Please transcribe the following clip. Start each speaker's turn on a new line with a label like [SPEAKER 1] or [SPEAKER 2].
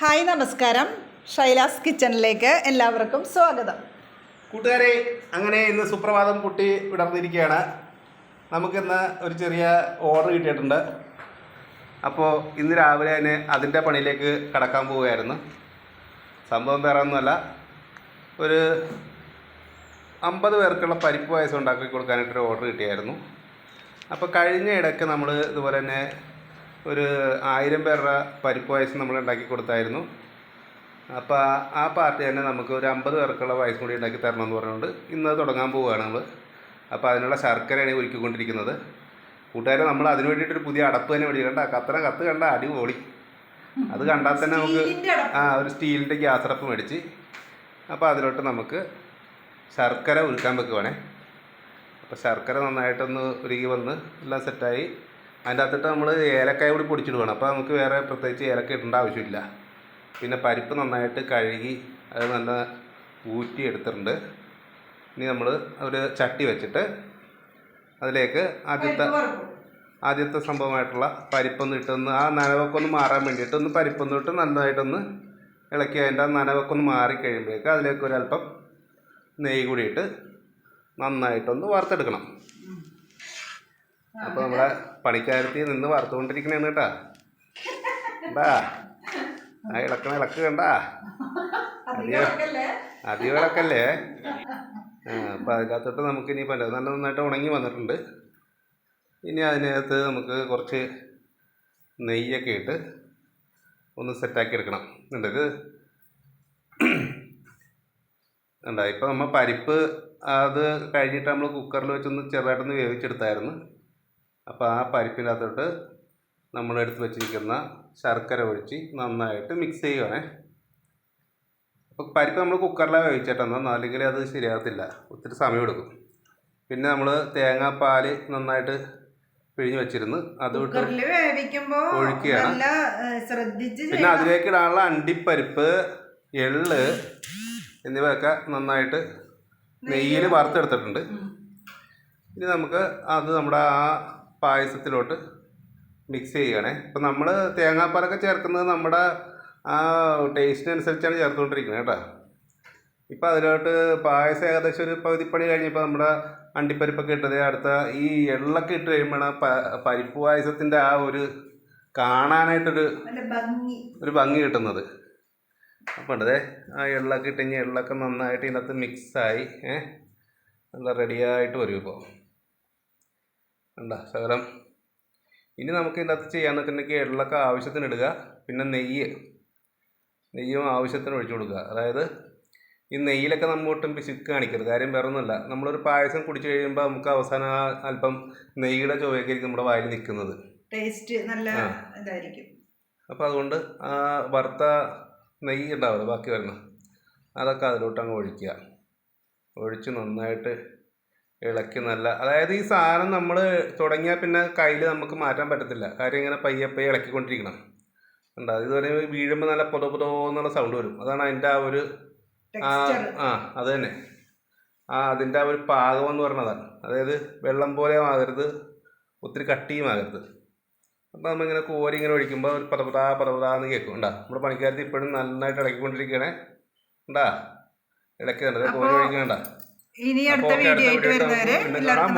[SPEAKER 1] Hi നമസ്കാരം. ഷൈലാസ് കിച്ചണിലേക്ക് എല്ലാവർക്കും സ്വാഗതം.
[SPEAKER 2] കൂട്ടുകാരെ അങ്ങനെ ഇന്ന് സുപ്രഭാതം കുട്ടി വിടർന്നിരിക്കുകയാണ്. നമുക്കിന്ന് ഒരു ചെറിയ ഓർഡർ കിട്ടിയിട്ടുണ്ട്. അപ്പോൾ ഇന്ന് രാവിലെ തന്നെ അതിന്റെ പണിയിലേക്ക് കടക്കാൻ പോവുകയായിരുന്നു. സംഭവം വേറെ ഒന്നുമല്ല. ഒരു അമ്പത് പേർക്കുള്ള പരിപ്പ് പായസം ഉണ്ടാക്കി കൊടുക്കാനായിട്ടൊരു ഓർഡർ കിട്ടിയായിരുന്നു. അപ്പോൾ കഴിഞ്ഞ ഇടയ്ക്ക് നമ്മൾ ഇതുപോലെ തന്നെ ഒരു ആയിരം പേരുടെ പരിപ്പ് പായസം നമ്മൾ ഉണ്ടാക്കി കൊടുത്തായിരുന്നു. അപ്പോൾ ആ പാർട്ടി തന്നെ നമുക്ക് ഒരു അമ്പത് പേർക്കുള്ള പായസം കൂടി ഉണ്ടാക്കി തരണം എന്ന് പറഞ്ഞുകൊണ്ട് ഇന്ന് അത് തുടങ്ങാൻ പോവുകയാണ് നമ്മൾ. അപ്പോൾ അതിനുള്ള ശർക്കരയാണ് ഒരുക്കിക്കൊണ്ടിരിക്കുന്നത്. കൂട്ടുകാരെ നമ്മൾ അതിന് വേണ്ടിയിട്ടൊരു പുതിയ അടപ്പ് തന്നെ വേണ്ടി കണ്ട കത്തറ കത്ത് കണ്ട അടിപൊളി. അത് കണ്ടാൽ തന്നെ നമുക്ക് ആ ഒരു സ്റ്റീലിന്റെ ഗ്യാസ് അടപ്പ് മേടിച്ച് അപ്പോൾ അതിലോട്ട് നമുക്ക് ശർക്കര ഉരുക്കാൻ വെക്കുവാണേ. അപ്പോൾ ശർക്കര നന്നായിട്ടൊന്ന് ഉരുകി വന്ന് എല്ലാം സെറ്റായി അതിന്റെ അകത്തിട്ട് നമ്മൾ ഏലക്കായ കൂടി പൊടിച്ചിടുവാണ്. അപ്പോൾ നമുക്ക് വേറെ പ്രത്യേകിച്ച് ഏലക്ക ഇടേണ്ട ആവശ്യമില്ല. പിന്നെ പരിപ്പ് നന്നായിട്ട് കഴുകി അത് നല്ല ഊറ്റി എടുത്തിട്ടുണ്ട്. ഇനി നമ്മൾ ഒരു ചട്ടി വെച്ചിട്ട് അതിലേക്ക് ആദ്യത്തെ ആദ്യത്തെ സംഭവമായിട്ടുള്ള പരിപ്പൊന്ന് ഇട്ടൊന്ന് ആ നനവൊക്കെ ഒന്ന് മാറാൻ വേണ്ടിയിട്ട് ഒന്ന് പരിപ്പൊന്ന് ഇട്ട് നന്നായിട്ടൊന്ന് ഇളക്കി അതിന്റെ ആ നനവൊക്കെ ഒന്ന് മാറി കഴിയുമ്പോഴേക്ക് അതിലേക്ക് ഒരല്പം നെയ്യ് കൂടിയിട്ട് നന്നായിട്ടൊന്ന് വറുത്തെടുക്കണം. അപ്പോൾ നമ്മളെ പണിക്കാരത്തിൽ നിന്ന് വറുത്തുകൊണ്ടിരിക്കണേന്ന് കേട്ടാ. എന്താ ആ ഇളക്കണ ഇളക്ക് കണ്ടാ. അധികം ഇളക്കല്ലേ? ആ അപ്പോൾ അതിനകത്തോട്ട് നമുക്ക് ഇനി പല നല്ല നന്നായിട്ട് ഉണങ്ങി വന്നിട്ടുണ്ട്. ഇനി അതിനകത്ത് നമുക്ക് കുറച്ച് നെയ്യൊക്കെ ഇട്ട് ഒന്ന് സെറ്റാക്കി എടുക്കണം. എന്നിട്ട് ഉണ്ടായി ഇപ്പോൾ നമ്മൾ പരിപ്പ് അത് കഴിഞ്ഞിട്ട് നമ്മൾ കുക്കറിൽ വെച്ചൊന്ന് ചെറുതായിട്ടൊന്ന് വേവിച്ചെടുത്തായിരുന്നു. അപ്പോൾ ആ പരിപ്പിനകത്തോട്ട് നമ്മൾ എടുത്ത് വെച്ചിരിക്കുന്ന ശർക്കര ഒഴിച്ച് നന്നായിട്ട് മിക്സ് ചെയ്യുവാണേ. അപ്പോൾ പരിപ്പ് നമ്മൾ കുക്കറിലാണ് വേവിച്ചിട്ടെന്നാൽ അല്ലെങ്കിൽ അത് ശരിയാകത്തില്ല. ഒത്തിരി സമയം എടുക്കും. പിന്നെ നമ്മൾ തേങ്ങാപ്പാൽ നന്നായിട്ട് പിഴിഞ്ഞ് വെച്ചിരുന്ന് അത് ഒഴിക്കുകയാണ്. പിന്നെ. അതിലേക്ക് ഇടാനുള്ള അണ്ടിപ്പരിപ്പ് എള്ള് എന്നിവയൊക്കെ നന്നായിട്ട് നെയ്യിൽ വറുത്തെടുത്തിട്ടുണ്ട്. ഇനി നമുക്ക് അത് നമ്മുടെ ആ പായസത്തിലോട്ട് മിക്സ് ചെയ്യണേ. അപ്പം നമ്മൾ തേങ്ങാപ്പാലൊക്കെ ചേർക്കുന്നത് നമ്മുടെ ആ ടേസ്റ്റിനനുസരിച്ചാണ് ചേർത്തുകൊണ്ടിരിക്കുന്നത് കേട്ടോ. ഇപ്പോൾ അതിലോട്ട് പായസം ഏകദേശം ഒരു പകുതിപ്പണി കഴിഞ്ഞപ്പോൾ നമ്മുടെ അണ്ടിപ്പരിപ്പൊക്കെ ഇട്ടത്. അടുത്ത ഈ എള്ളൊക്കെ ഇട്ട് കഴിയുമ്പോഴാണ് പ- പരിപ്പ് പായസത്തിന്റെ ആ ഒരു കാണാനായിട്ടൊരു ഒരു ഭംഗി കിട്ടുന്നത്. അപ്പോൾ ഉണ്ടതേ ആ എള്ളൊക്കെ ഇട്ട് കഴിഞ്ഞാൽ എള്ളൊക്കെ നന്നായിട്ട് ഇതിനകത്ത് മിക്സായി ഏഹ് നല്ല റെഡിയായിട്ട് വരും ഇപ്പോൾ കണ്ട? ശകലം ഇനി നമുക്ക് ഇതിനകത്ത് ചെയ്യാന്ന് വെച്ചിട്ടുണ്ടെങ്കിൽ എള്ളൊക്കെ ആവശ്യത്തിന് ഇടുക പിന്നെ നെയ്യ്. നെയ്യും ആവശ്യത്തിന് ഒഴിച്ചു കൊടുക്കുക. അതായത് ഈ നെയ്യിലൊക്കെ നമ്മൾ ഒട്ടും പിശുക്ക് കാണിക്കരുത്. കാര്യം വേറെ ഒന്നുമില്ല നമ്മളൊരു പായസം കുടിച്ചു കഴിയുമ്പോൾ നമുക്ക് അവസാനം അല്പം നെയ്യുടെ ചുവയൊക്കെ ആയിരിക്കും നമ്മുടെ വായിൽ നിൽക്കുന്നത്.
[SPEAKER 1] ടേസ്റ്റ് നല്ല. ഇതായിരിക്കും.
[SPEAKER 2] അപ്പോൾ അതുകൊണ്ട് ആ വറുത്ത നെയ്യ് ഉണ്ടാവില്ല ബാക്കി വരുന്ന. അതൊക്കെ അതിലോട്ട് അങ്ങ് ഒഴിക്കുക. ഒഴിച്ച് നന്നായിട്ട് ഇളക്കി നല്ല അതായത് ഈ സാധനം നമ്മൾ തുടങ്ങിയാൽ പിന്നെ കയ്യിൽ നമുക്ക് മാറ്റാൻ പറ്റത്തില്ല. കാര്യം ഇങ്ങനെ പയ്യെ പയ്യെ ഇളക്കിക്കൊണ്ടിരിക്കണം. ഉണ്ടോ ഇതുവരെ വീഴുമ്പോൾ നല്ല പൊതോ പൊതോ എന്നുള്ള സൗണ്ട് വരും. അതാണ് അതിന്റെ ആ ഒരു ആ ആ അത് തന്നെ. ആ അതിന്റെ ആ ഒരു പാകം എന്ന് പറഞ്ഞതാണ് അതായത് വെള്ളം പോലെ ആകരുത് ഒത്തിരി കട്ടിയും ആകരുത്. അപ്പോൾ നമ്മളിങ്ങനെ കോരി ഇങ്ങനെ ഒഴിക്കുമ്പോൾ ഒരു പതപതാ എന്ന് കേൾക്കും. ഉണ്ടാ നമ്മുടെ പണിക്കാരത്തി ഇപ്പോഴും നന്നായിട്ട് ഇളക്കിക്കൊണ്ടിരിക്കണേ. ഉണ്ടാ ഇളക്കി കണ്ടത് കോരി ഒഴിക്കണ്ട
[SPEAKER 1] ഇനി അടുത്ത വീഡിയോ ആയിട്ട് വരുന്നവരെ എല്ലാവർക്കും